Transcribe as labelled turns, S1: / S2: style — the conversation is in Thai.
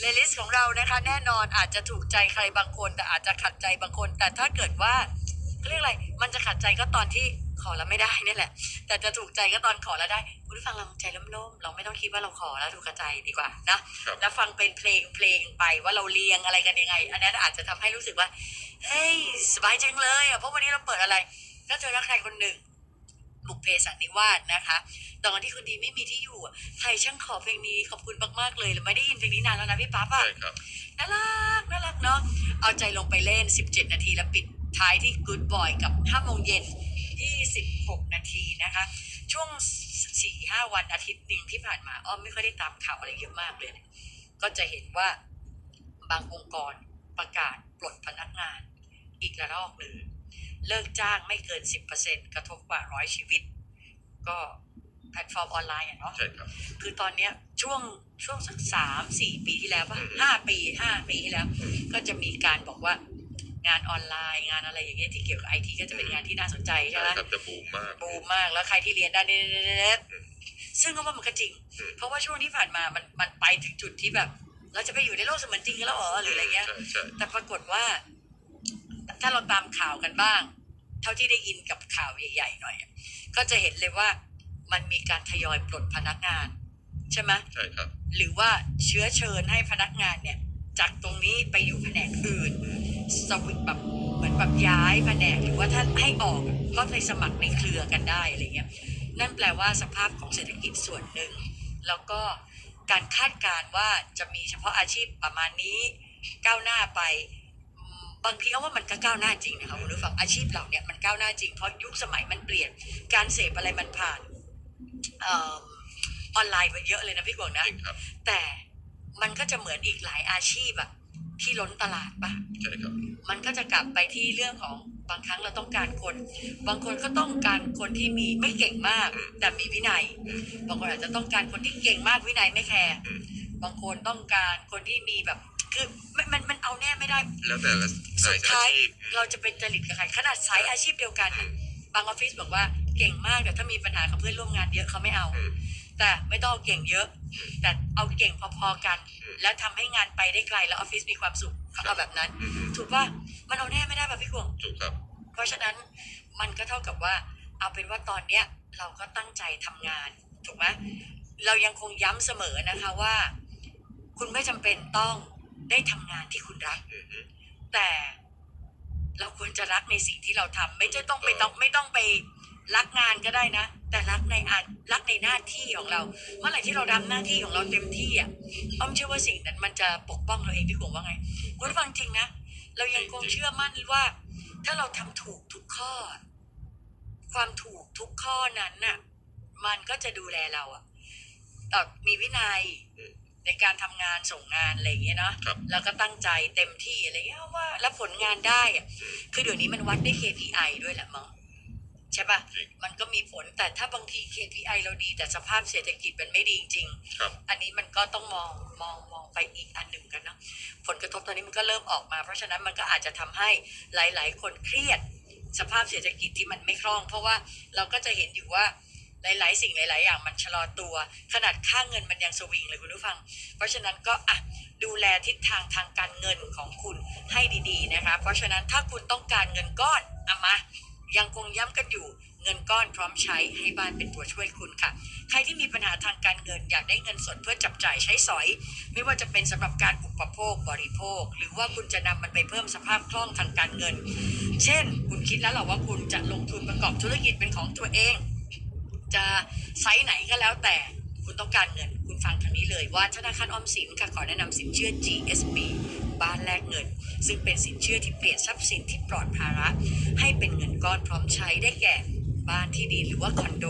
S1: เลลิสของเรานะคะ แน่นอนอาจจะถูกใจใครบางคน แต่อาจจะขัดใจบางคน แต่ถ้าเกิดว่าเขาเรียกอะไร มันจะขัดใจก็ตอนที่ขอแล้วไม่ได้นี่แหละ แต่จะถูกใจก็ตอนขอแล้วได้ คุณผู้ฟังเราใจล่มๆ เราไม่ต้องคิดว่าเราขอแล้วถูกกระใจดีกว่านะครับแล้วฟังเป็นเพลงเพลงไปว่าเราเรียงอะไรกันยังไง อันนั้นอาจจะทำให้รู้สึกว่า เฮ้ยสบายจังเลยอะ เพราะวันนี้เราเปิดอะไร ก็เจอรักใครคนหนึ่ง บุกเพสันนิวาสนะคะ ตอนที่คนดีไม่มีที่อยู่อะใครช่างขอเพลงนี้ขอบคุณมากๆเลยเราไม่ได้ยินเพลงนี้นานแล้วนะพี่ป๊าป่ะ
S2: ใช่ครับ
S1: น่ารักน่ารักเนาะเอาใจลงไปเล่น 17 นาทีแล้วปิดท้ายที่ Good Boy กับ5โมงเย็น26 นาทีนะคะ ช่วง 4-5 วันอาทิตย์หนึ่งที่ผ่านมาอ้อมไม่ค่อยได้ตามข่าวอะไรเยอะมากเลยเนี่ยก็จะเห็นว่าบางองค์กรประกาศปลดพนักงานอีกระลอกหนึ่ง เลิกจ้างไม่เกิน 10%กระทบกว่าร้อยชีวิต ก็แพลตฟอร์มออนไลน์อะเนาะ
S2: ใช่ครับ
S1: คือตอนเนี้ยช่วงช่วงสักสามสี่ปีที่แล้วป่ะ
S2: อืม
S1: ห้าปีห้าปีที่แล้ว ก็จะมีการบอกว่างานออนไลน์งานอะไรอย่างเงี้ยที่เกี่ยวกับไอทีก็จะเป็นงานที่น่าสนใจใช่
S2: ใช่
S1: ไหม
S2: ครับจะบูมมาก
S1: บูมมากแล้วใครที่เรียนด้านนี้
S2: อืม
S1: ซึ่งก็ว่ามันก็จริง
S2: อืม
S1: เพราะว่าช่วงที่ผ่านมามันมันไปถึงจุดที่แบบ เราจะไปอยู่ในโลกเสมือนจริงกันแล้วเหรอหรืออะไรเงี้ย
S2: ใช่ใช่
S1: แต่ปรากฏว่า ถ้าเราตามข่าวกันบ้าง เท่าที่ได้ยินกับข่าวใหญ่ๆหน่อยอะก็จะเห็นเลยว่ามันมีการทยอยปลดพนักงาน ใช่ไหม
S2: ใช่ครับ
S1: หรือว่าเชื้อเชิญให้พนักงานเนี่ย จากตรงนี้ไปอยู่แผนกอื่นสวิตช์แบบเหมือนแบบย้ายแผนกหรือว่าถ้าให้ออกก็ไปสมัครในเครือกันได้อะไรเงี้ยนั่นแปลว่าสภาพของเศรษฐกิจส่วนหนึ่ง แล้วก็การคาดการณ์ว่าจะมีเฉพาะอาชีพประมาณนี้ก้าวหน้าไปอืม บางทีเอาว่ามันก็ก้าวหน้าจริงนะคะคุณผู้ฟังอาชีพเหล่าเนี้ยมันก้าวหน้าจริงเพราะยุคสมัยมันเปลี่ยนการเสพอะไรมันผ่านเออออนไลน์มาเยอะเลยนะพี่กวางนะ
S2: จริงครับ
S1: แต่มันก็จะเหมือนอีกหลายอาชีพอะที่ล้นตลาดปะ
S2: ใช่ครับ
S1: มันก็จะกลับไปที่เรื่องของบางครั้งเราต้องการคน บางคนก็ต้องการคนที่มีไม่เก่งมาก
S2: อืม
S1: แต่มีวินัย
S2: อืม
S1: บางคนอาจจะต้องการคนที่เก่งมากวินัยไม่แคร์
S2: อืม
S1: บางคนต้องการคนที่มีแบบ คือมันมันมันเอาแน่ไม่ได้
S2: แล้วแต่ละ
S1: สุ
S2: สาย
S1: ดท้าย
S2: อาชีพ
S1: เราจะเป็นจริตกับใครขนาดสายอาชีพเดียวกัน
S2: อืม
S1: บางออฟฟิศบอกว่าเก่งมากแต่ถ้ามีปัญหากับเพื่อนร่วมงานเยอะเขาไม่เอา
S2: อืม
S1: แต่ไม่ต้องเอาเก่งเยอะ แต่เอาเก่งพอๆกัน
S2: อืม
S1: แล้วทำให้งานไปได้ไกลแล้วออฟฟิศมีความสุขเขาเอาแบบนั้น
S2: อืม
S1: ถูกป่ะมันเอาแน่ไม่ได้ป่ะพี่กวง
S2: ถูกครับ
S1: เพราะฉะนั้นมันก็เท่ากับว่า เอาเป็นว่าตอนเนี้ยเราก็ตั้งใจทำงาน ถูกไหมเรายังคงย้ำเสมอนะคะว่า คุณไม่จำเป็นต้อง ได้ทำงานที่คุณรัก
S2: อืมอืม
S1: แต่เราควรจะรักในสิ่งที่เราทำไม่ใช่ต้องไปต้องไม่ต้องไปรักงานก็ได้นะ แต่รักในอารักในหน้าที่ของเรา เมื่อไหร่ที่เราทำหน้าที่ของเราเต็มที่อะอ้อมเชื่อว่าสิ่งนั้นมันจะปกป้องเราเองพี่กวงว่าไงคุณฟังจริงนะเรายังคงเชื่อมั่นว่า ถ้าเราทำถูกทุกข้อ ความถูกทุกข้อนั้นน่ะ มันก็จะดูแลเราอะเอ่อมีวินัย ในการทำงานส่งงานอะไรอย่างเงี้ยเนาะ
S2: ครับ
S1: แล้วก็ตั้งใจเต็มที่อะไรเงี้ยว่า แล้วผลงานได้อะคือเดี๋ยวนี้มันวัดด้วย KPI ด้วยแหละมั้งใช่ปะ
S2: จริง
S1: มันก็มีผลแต่ถ้าบางที KPI เราดี แต่สภาพเศรษฐกิจมันไม่ดีจริง
S2: ครับ
S1: ๆอันนี้มันก็ต้องมองมองมองไปอีกอันหนึ่งกันเนาะผลกระทบตอนนี้มันก็เริ่มออกมา เพราะฉะนั้นมันก็อาจจะทำให้หลาย ๆ คนเครียด สภาพเศรษฐกิจที่มันไม่คล่อง เพราะว่าเราก็จะเห็นอยู่ว่า หลาย ๆ สิ่งหลาย ๆ อย่างมันชะลอตัว ขนาดค่าเงินมันยังสวิงเลยคุณผู้ฟัง เพราะฉะนั้นก็อะดูแลทิศทางทางการเงินของคุณให้ดี ๆ นะคะ เพราะฉะนั้นถ้าคุณต้องการเงินก้อนเอามายังคงย้ำกันอยู่เงินก้อนพร้อมใช้ให้บ้านเป็นตัวช่วยคุณค่ะ ใครที่มีปัญหาทางการเงินอยากได้เงินสดเพื่อจับจ่ายใช้สอย ไม่ว่าจะเป็นสำหรับการอุปโภคบริโภค หรือว่าคุณจะนำมันไปเพิ่มสภาพคล่องทางการเงิน เช่น คุณคิดแล้วเหรอว่าคุณจะลงทุนประกอบธุรกิจเป็นของตัวเอง จะไซส์ไหนก็แล้วแต่คุณต้องการเงิน คุณฟังทางนี้เลยว่าธนาคารออมสินค่ะขอแนะนำสินเชื่อ GSB บ้านแลกเงิน ซึ่งเป็นสินเชื่อที่เปลี่ยนทรัพย์สินที่ปลอดภาระ ให้เป็นเงินก้อนพร้อมใช้ได้แก่บ้านที่ดินหรือว่าคอนโด